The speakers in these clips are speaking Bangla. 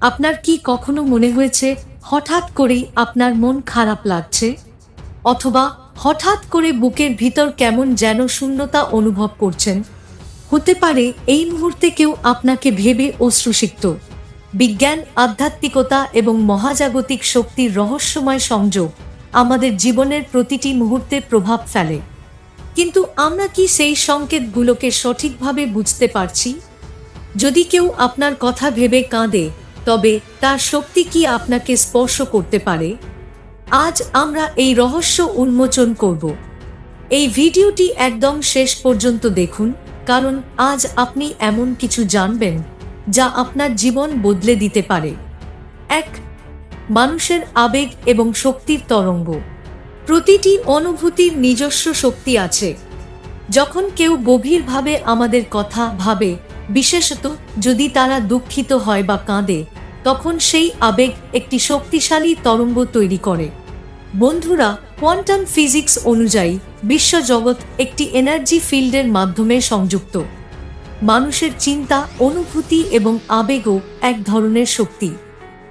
আপনার কি কখনো মনে হয়েছে হঠাৎ করেই আপনার মন খারাপ লাগছে? অথবা হঠাৎ করে বুকের ভিতর কেমন যেন শূন্যতা অনুভব করছেন? হতে পারে এই মুহূর্তে কেউ আপনাকে ভেবে অশ্রুসিক্ত। বিজ্ঞান, আধ্যাত্মিকতা এবং মহাজাগতিক শক্তির রহস্যময় সংযোগ আমাদের জীবনের প্রতিটি মুহূর্তে প্রভাব ফেলে। কিন্তু আমরা কি সেই সংকেতগুলোকে সঠিকভাবে বুঝতে পারছি? যদি কেউ আপনার কথা ভেবে কাঁদে তবে তার শক্তি কি আপনাকে স্পর্শ করতে পারে? আজ আমরা এই রহস্য উন্মোচন করব। এই ভিডিওটি একদম শেষ পর্যন্ত দেখুন, কারণ আজ আপনি এমন কিছু জানবেন যা আপনার জীবন বদলে দিতে পারে। এক, মানুষের আবেগ এবং শক্তির তরঙ্গ। প্রতিটি অনুভূতির নিজস্ব শক্তি আছে। যখন কেউ গভীরভাবে আমাদের কথা ভাবে বিশেষত যদি তারা দুঃখিত হয় বা কাঁদে, তখন সেই আবেগ একটি শক্তিশালী তরঙ্গ তৈরি করে। বন্ধুরা, কোয়ান্টাম ফিজিক্স অনুযায়ী বিশ্বজগৎ একটি এনার্জি ফিল্ডের মাধ্যমে সংযুক্ত। মানুষের চিন্তা, অনুভূতি এবং আবেগও এক ধরনের শক্তি।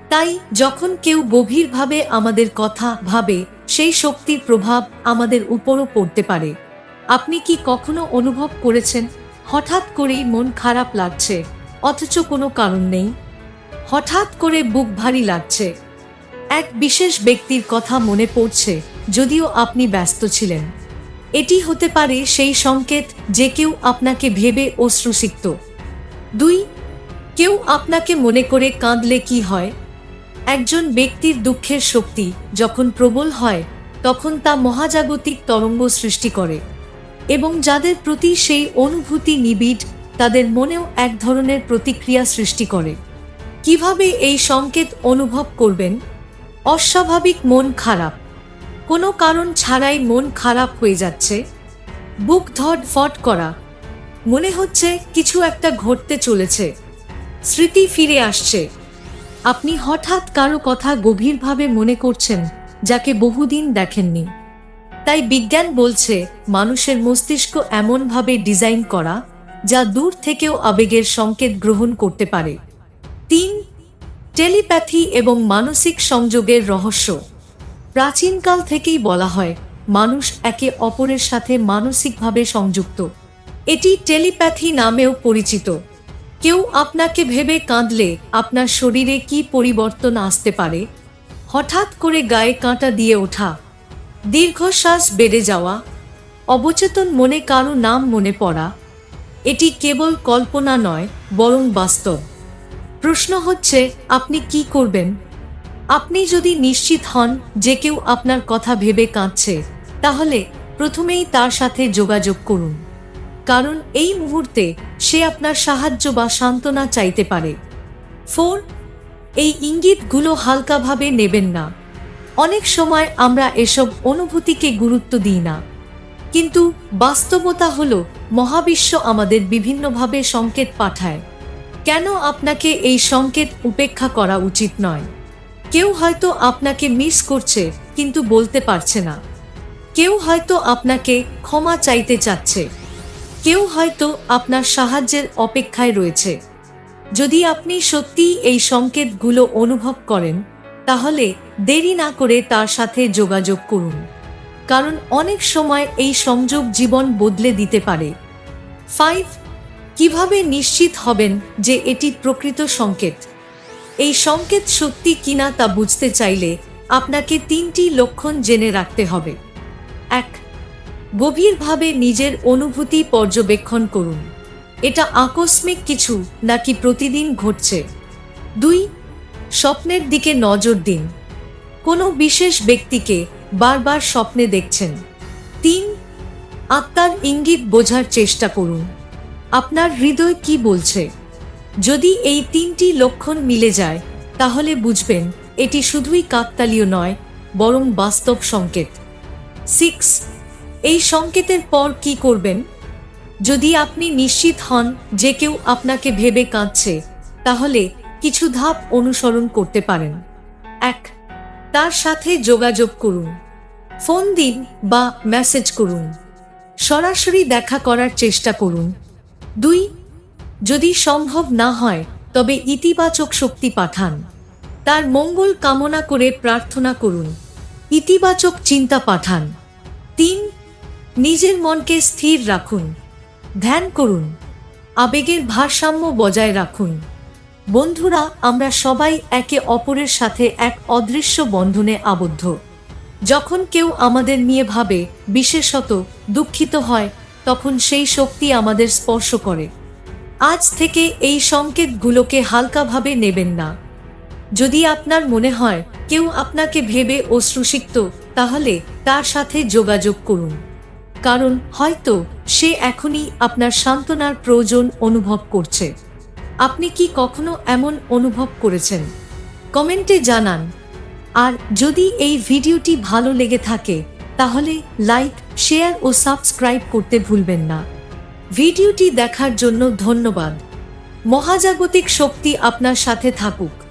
তাই যখন কেউ গভীরভাবে আমাদের কথা ভাবে, সেই শক্তির প্রভাব আমাদের উপরও পড়তে পারে। আপনি কি কখনো অনুভব করেছেন? হঠাৎ করেই মন খারাপ লাগছে, অথচ কোনো কারণ নেই। হঠাৎ করে বুক ভারী লাগছে। এক বিশেষ ব্যক্তির কথা মনে পড়ছে, যদিও আপনি ব্যস্ত ছিলেন। এটি হতে পারে সেই সংকেত যে কেউ আপনাকে ভেবে অশ্রুসিক্ত। দুই, কেউ আপনাকে মনে করে কাঁদলে কি হয়? একজন ব্যক্তির দুঃখের শক্তি যখন প্রবল হয়, তখন তা মহাজাগতিক তরঙ্গ সৃষ্টি করে। এবং যাদের প্রতি সেই অনুভূতি নিবিড়, তাদের মনেও এক ধরনের প্রতিক্রিয়া সৃষ্টি করে। কীভাবে এই সংকেত অনুভব করবেন? অস্বাভাবিক মন খারাপ। কোনো কারণ ছাড়াই মন খারাপ হয়ে যাচ্ছে। বুক ধট ফট করা। মনে হচ্ছে কিছু একটা ঘটতে চলেছে। স্মৃতি ফিরে আসছে। আপনি হঠাৎ কারও কথা গভীরভাবে মনে করছেন, যাকে বহুদিন দেখেননি। তাই বিজ্ঞান বলছে, মানুষের মস্তিষ্ক এমনভাবে ডিজাইন করা যা দূর থেকেও আবেগের সংকেত গ্রহণ করতে পারে। তিন, টেলিপ্যাথি এবং মানসিক সংযোগের রহস্য। প্রাচীনকাল থেকেই বলা হয়, মানুষ একে অপরের সাথে মানসিকভাবে সংযুক্ত। এটি টেলিপ্যাথি নামেও পরিচিত। কেউ আপনাকে ভেবে কাঁদলে আপনার শরীরে কি পরিবর্তন আসতে পারে? হঠাৎ করে গায়ে কাঁটা দিয়ে ওঠা দীর্ঘশ্বাস বেড়ে যাওয়া, অবচেতন মনে কারও নাম মনে পড়া, এটি কেবল কল্পনা নয়, বরং বাস্তব। প্রশ্ন হচ্ছে, আপনি কি করবেন? আপনি যদি নিশ্চিত হন যে কেউ আপনার কথা ভেবে কাঁদছে, তাহলে প্রথমেই তার সাথে যোগাযোগ করুন। কারণ এই মুহূর্তে সে আপনার সাহায্য বা সান্ত্বনা চাইতে পারে। ফোর এই ইঙ্গিতগুলো হালকাভাবে নেবেন না। অনেক সময় আমরা এসব অনুভূতিকে গুরুত্ব দিই না। কিন্তু বাস্তবতা হলো, মহাবিশ্ব আমাদের বিভিন্নভাবে সংকেত পাঠায়। কেন আপনাকে এই সংকেত উপেক্ষা করা উচিত নয়? কেউ হয়তো আপনাকে মিস করছে, কিন্তু বলতে পারছে না। কেউ হয়তো আপনাকে ক্ষমা চাইতে চাচ্ছে। কেউ হয়তো আপনার সাহায্যের অপেক্ষায় রয়েছে। যদি আপনি সত্যিই এই সংকেতগুলো অনুভব করেন তাহলে দেরি না করে তার সাথে যোগাযোগ করুন। কারণ অনেক সময় এই সংযোগ জীবন বদলে দিতে পারে। ফাইভ কীভাবে নিশ্চিত হবেন যে এটি প্রকৃত সংকেত? এই সংকেত সত্যি কিনা তা বুঝতে চাইলে আপনাকে তিনটি লক্ষণ জেনে রাখতে হবে। এক, গভীরভাবে নিজের অনুভূতি পর্যবেক্ষণ করুন। এটা আকস্মিক কিছু নাকি প্রতিদিন ঘটছে? দুই স্বপ্নের দিকে নজর দিন। কোনো বিশেষ ব্যক্তিকে বারবার স্বপ্নে দেখছেন। তিন, আত্মার ইঙ্গিত বোঝার চেষ্টা করুন। আপনার হৃদয় কি বলছে? যদি এই তিনটি লক্ষণ মিলে যায়, তাহলে বুঝবেন এটি শুধুই কাকতালীয় নয়, বরং বাস্তব সংকেত। সিক্স, এই সংকেতের পর কি করবেন? যদি আপনি নিশ্চিত হন যে কেউ আপনাকে ভেবে কাঁদছে, তাহলে কিছু ধাপ অনুসরণ করতে পারেন। এক, তার সাথে যোগাযোগ করুন। ফোন দিন বা মেসেজ করুন। সরাসরি দেখা করার চেষ্টা করুন। দুই, যদি সম্ভব না হয়, তবে ইতিবাচক শক্তি পাঠান। তার মঙ্গল কামনা করে প্রার্থনা করুন। ইতিবাচক চিন্তা পাঠান। তিন, নিজের মনকে স্থির রাখুন। ধ্যান করুন। আবেগের ভারসাম্য বজায় রাখুন। বন্ধুরা, আমরা সবাই একে অপরের সাথে এক অদৃশ্য বন্ধনে আবদ্ধ। যখন কেউ আমাদের নিয়ে ভাবে, বিশেষত দুঃখিত হয়, তখন সেই শক্তি আমাদের স্পর্শ করে। আজ থেকে এই সংকেতগুলোকে হালকাভাবে নেবেন না। যদি আপনার মনে হয় কেউ আপনাকে ভেবে অশ্রুসিক্ত, তাহলে তার সাথে যোগাযোগ করুন। কারণ হয়তো সে এখনই আপনার সান্ত্বনার প্রয়োজন অনুভব করছে। আপনি কি কখনো এমন অনুভব করেছেন? কমেন্টে জানান। আর যদি এই ভিডিওটি ভালো লেগে থাকে, তাহলে লাইক, শেয়ার ও সাবস্ক্রাইব করতে ভুলবেন না। ভিডিওটি দেখার জন্য ধন্যবাদ। মহাজাগতিক শক্তি আপনার সাথে থাকুক।